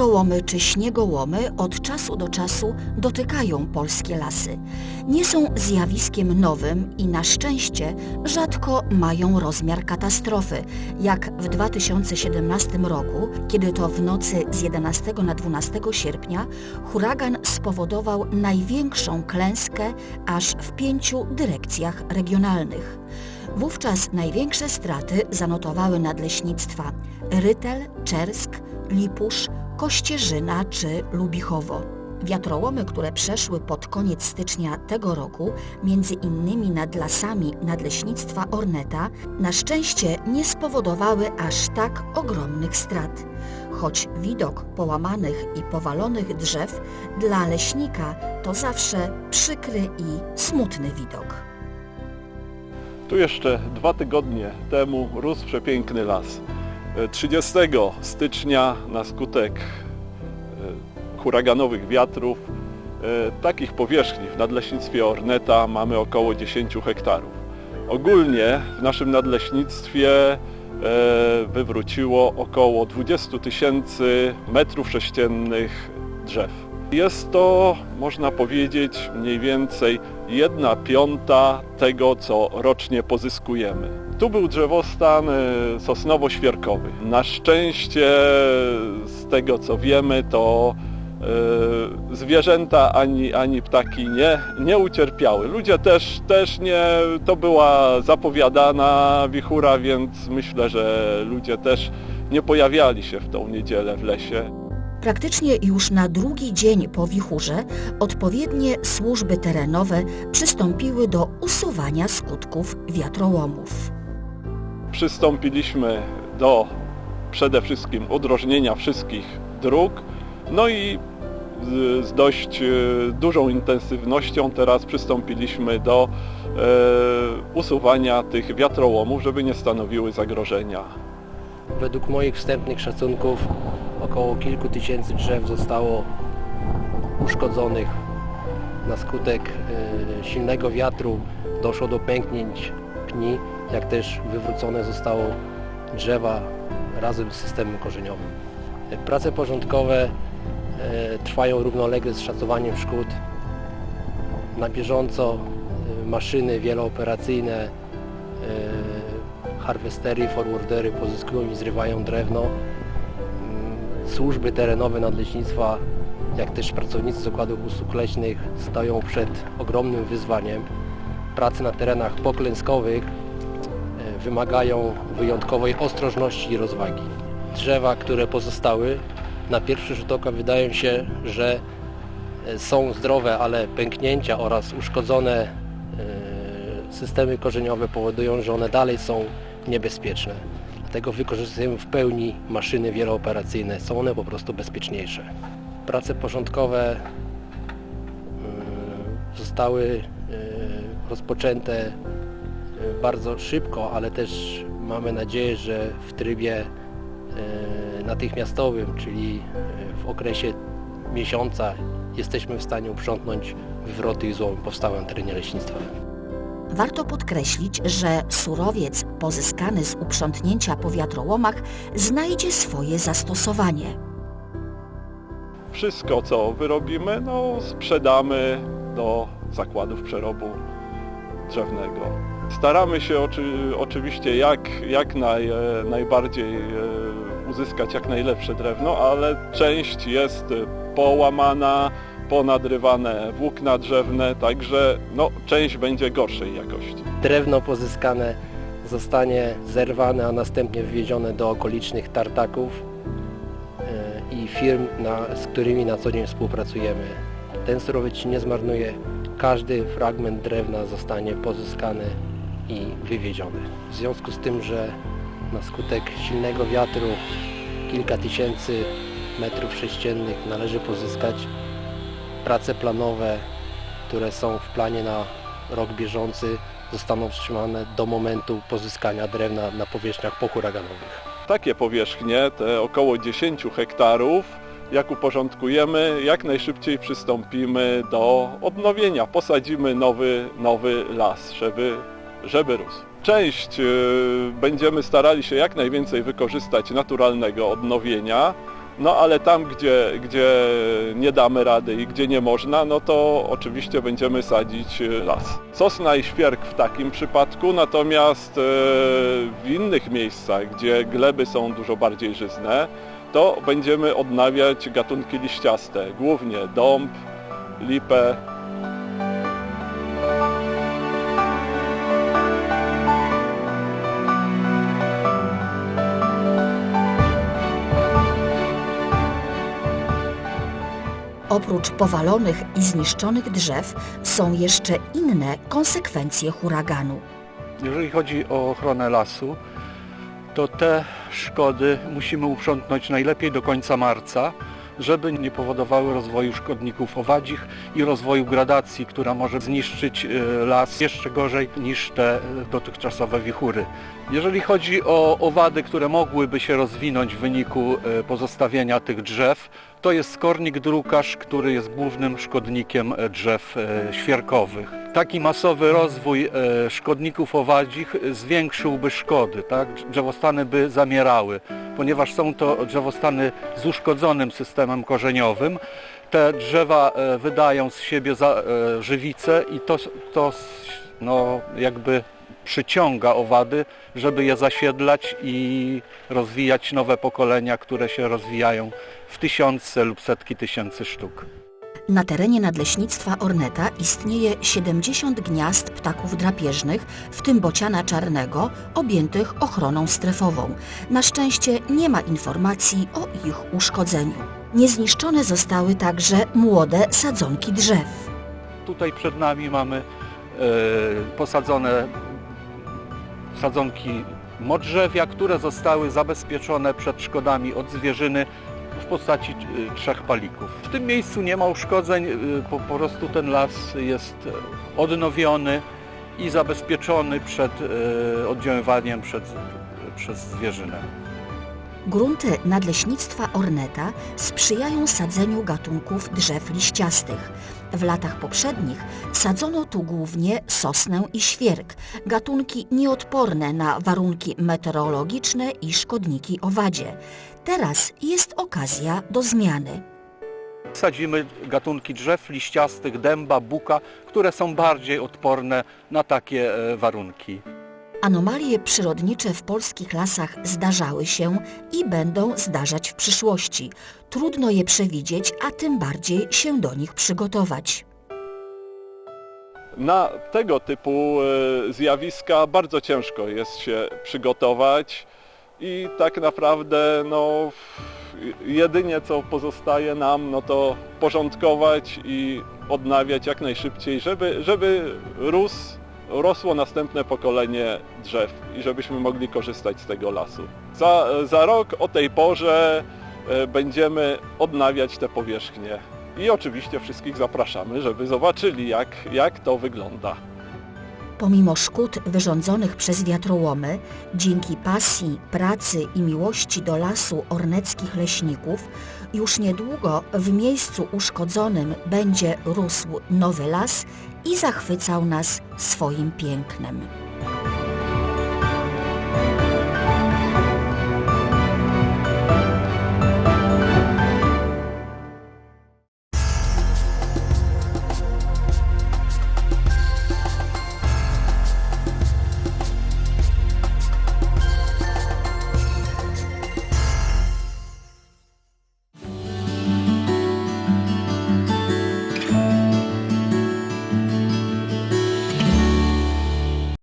Wiatrołomy czy śniegołomy od czasu do czasu dotykają polskie lasy. Nie są zjawiskiem nowym i na szczęście rzadko mają rozmiar katastrofy, jak w 2017 roku, kiedy to w nocy z 11 na 12 sierpnia huragan spowodował największą klęskę aż w pięciu dyrekcjach regionalnych. Wówczas największe straty zanotowały nadleśnictwa Rytel, Czersk, Lipusz, Kościerzyna czy Lubichowo. Wiatrołomy, które przeszły pod koniec stycznia tego roku, między innymi nad lasami nadleśnictwa Orneta, na szczęście nie spowodowały aż tak ogromnych strat. Choć widok połamanych i powalonych drzew dla leśnika to zawsze przykry i smutny widok. Tu jeszcze dwa tygodnie temu rósł przepiękny las. E, 30 stycznia na skutek e, huraganowych wiatrów e, takich powierzchni w nadleśnictwie Orneta mamy około 10 hektarów. Ogólnie w naszym nadleśnictwie e, wywróciło około 20 tysięcy metrów sześciennych drzew. Jest to, można powiedzieć, mniej więcej jedna piąta tego, co rocznie pozyskujemy. Tu był drzewostan e, sosnowo-świerkowy. Na szczęście, z tego co wiemy, to e, zwierzęta ani, ani ptaki nie, nie ucierpiały. Ludzie też, też nie, to była zapowiadana wichura, więc myślę, że ludzie też nie pojawiali się w tą niedzielę w lesie. Praktycznie już na drugi dzień po wichurze odpowiednie służby terenowe przystąpiły do usuwania skutków wiatrołomów. Przystąpiliśmy do przede wszystkim udrożnienia wszystkich dróg, no i z, dość e, dużą intensywnością teraz przystąpiliśmy do e, usuwania tych wiatrołomów, żeby nie stanowiły zagrożenia. Według moich wstępnych szacunków około kilku tysięcy drzew zostało uszkodzonych na skutek e, silnego wiatru. Doszło do pęknięć pni, jak też wywrócone zostało drzewa razem z systemem korzeniowym. Prace porządkowe e, trwają równolegle z szacowaniem szkód. Na bieżąco e, maszyny wielooperacyjne, e, harwestery, forwardery pozyskują i zrywają drewno. Mm, Służby terenowe nadleśnictwa, jak też pracownicy Zakładów Usług Leśnych stoją przed ogromnym wyzwaniem. Prace na terenach poklęskowych wymagają wyjątkowej ostrożności i rozwagi. Drzewa, które pozostały, na pierwszy rzut oka wydają się, że e, są zdrowe, ale pęknięcia oraz uszkodzone e, systemy korzeniowe powodują, że one dalej są niebezpieczne. Dlatego wykorzystujemy w pełni maszyny wielooperacyjne. Są one po prostu bezpieczniejsze. Prace porządkowe mm, zostały rozpoczęte bardzo szybko, ale też mamy nadzieję, że w trybie y, natychmiastowym, czyli y, w okresie miesiąca jesteśmy w stanie uprzątnąć wywroty i złomy powstałe na terenie leśnictwa. Warto podkreślić, że surowiec pozyskany z uprzątnięcia po wiatrołomach znajdzie swoje zastosowanie. Wszystko co wyrobimy, no sprzedamy do zakładów przerobu drzewnego. Staramy się oczy, oczywiście jak, jak naj, e, najbardziej e, uzyskać jak najlepsze drewno, ale część jest połamana, ponadrywane włókna drzewne, także no, część będzie gorszej jakości. Drewno pozyskane zostanie zerwane, a następnie wywiezione do okolicznych tartaków e, i firm, na, z którymi na co dzień współpracujemy. Ten surowiec się nie zmarnuje. Każdy fragment drewna zostanie pozyskany i wywieziony. W związku z tym, że na skutek silnego wiatru kilka tysięcy metrów sześciennych należy pozyskać, prace planowe, które są w planie na rok bieżący zostaną wstrzymane do momentu pozyskania drewna na powierzchniach pohuraganowych. Takie powierzchnie, te około 10 hektarów, jak uporządkujemy, jak najszybciej przystąpimy do odnowienia. Posadzimy nowy, nowy las, żeby, żeby rósł. Część y, będziemy starali się jak najwięcej wykorzystać naturalnego odnowienia, No ale tam, gdzie, gdzie nie damy rady i gdzie nie można, no to oczywiście będziemy sadzić y, las. Sosna i świerk w takim przypadku, natomiast y, w innych miejscach, gdzie gleby są dużo bardziej żyzne, to będziemy odnawiać gatunki liściaste, głównie dąb, lipę, Oprócz powalonych i zniszczonych drzew są jeszcze inne konsekwencje huraganu. Jeżeli chodzi o ochronę lasu, to te szkody musimy uprzątnąć najlepiej do końca marca, żeby nie powodowały rozwoju szkodników owadzich i rozwoju gradacji, która może zniszczyć e, las jeszcze gorzej niż te e, dotychczasowe wichury. Jeżeli chodzi o owady, które mogłyby się rozwinąć w wyniku e, pozostawienia tych drzew, to jest skornik drukarz, który jest głównym szkodnikiem e, drzew e, świerkowych. Taki masowy rozwój e, szkodników owadzich zwiększyłby szkody, tak? drzewostany by zamierały, ponieważ są to drzewostany z uszkodzonym systemem korzeniowym. Te drzewa wydają z siebie za, e, żywicę i to, to no, jakby przyciąga owady, żeby je zasiedlać i rozwijać nowe pokolenia, które się rozwijają w tysiące lub setki tysięcy sztuk. Na terenie Nadleśnictwa Orneta istnieje 70 gniazd ptaków drapieżnych, w tym bociana czarnego, objętych ochroną strefową. Na szczęście nie ma informacji o ich uszkodzeniu. Niezniszczone zostały także młode sadzonki drzew. Tutaj przed nami mamy e, posadzone sadzonki modrzewia, które zostały zabezpieczone przed szkodami od zwierzyny w postaci e, trzech palików. W tym miejscu nie ma uszkodzeń, e, po, prostu ten las jest odnowiony i zabezpieczony przed e, oddziaływaniem przed, przez zwierzynę. Grunty Nadleśnictwa Orneta sprzyjają sadzeniu gatunków drzew liściastych. W latach poprzednich sadzono tu głównie sosnę i świerk, gatunki nieodporne na warunki meteorologiczne i szkodniki owadzie. Teraz jest okazja do zmiany. Sadzimy gatunki drzew liściastych, dęba, buka, które są bardziej odporne na takie e, warunki. Anomalie przyrodnicze w polskich lasach zdarzały się i będą zdarzać w przyszłości. Trudno je przewidzieć, a tym bardziej się do nich przygotować. Na tego typu e, zjawiska bardzo ciężko jest się przygotować i tak naprawdę no, jedynie co pozostaje nam no to porządkować i odnawiać jak najszybciej, żeby, żeby rósł, rosło następne pokolenie drzew i żebyśmy mogli korzystać z tego lasu. Za, za rok o tej porze e, będziemy odnawiać te powierzchnie. I oczywiście wszystkich zapraszamy, żeby zobaczyli jak, jak to wygląda. Pomimo szkód wyrządzonych przez wiatrołomy, dzięki pasji, pracy i miłości do lasu orneckich leśników, już niedługo w miejscu uszkodzonym będzie rósł nowy las i zachwycał nas swoim pięknem.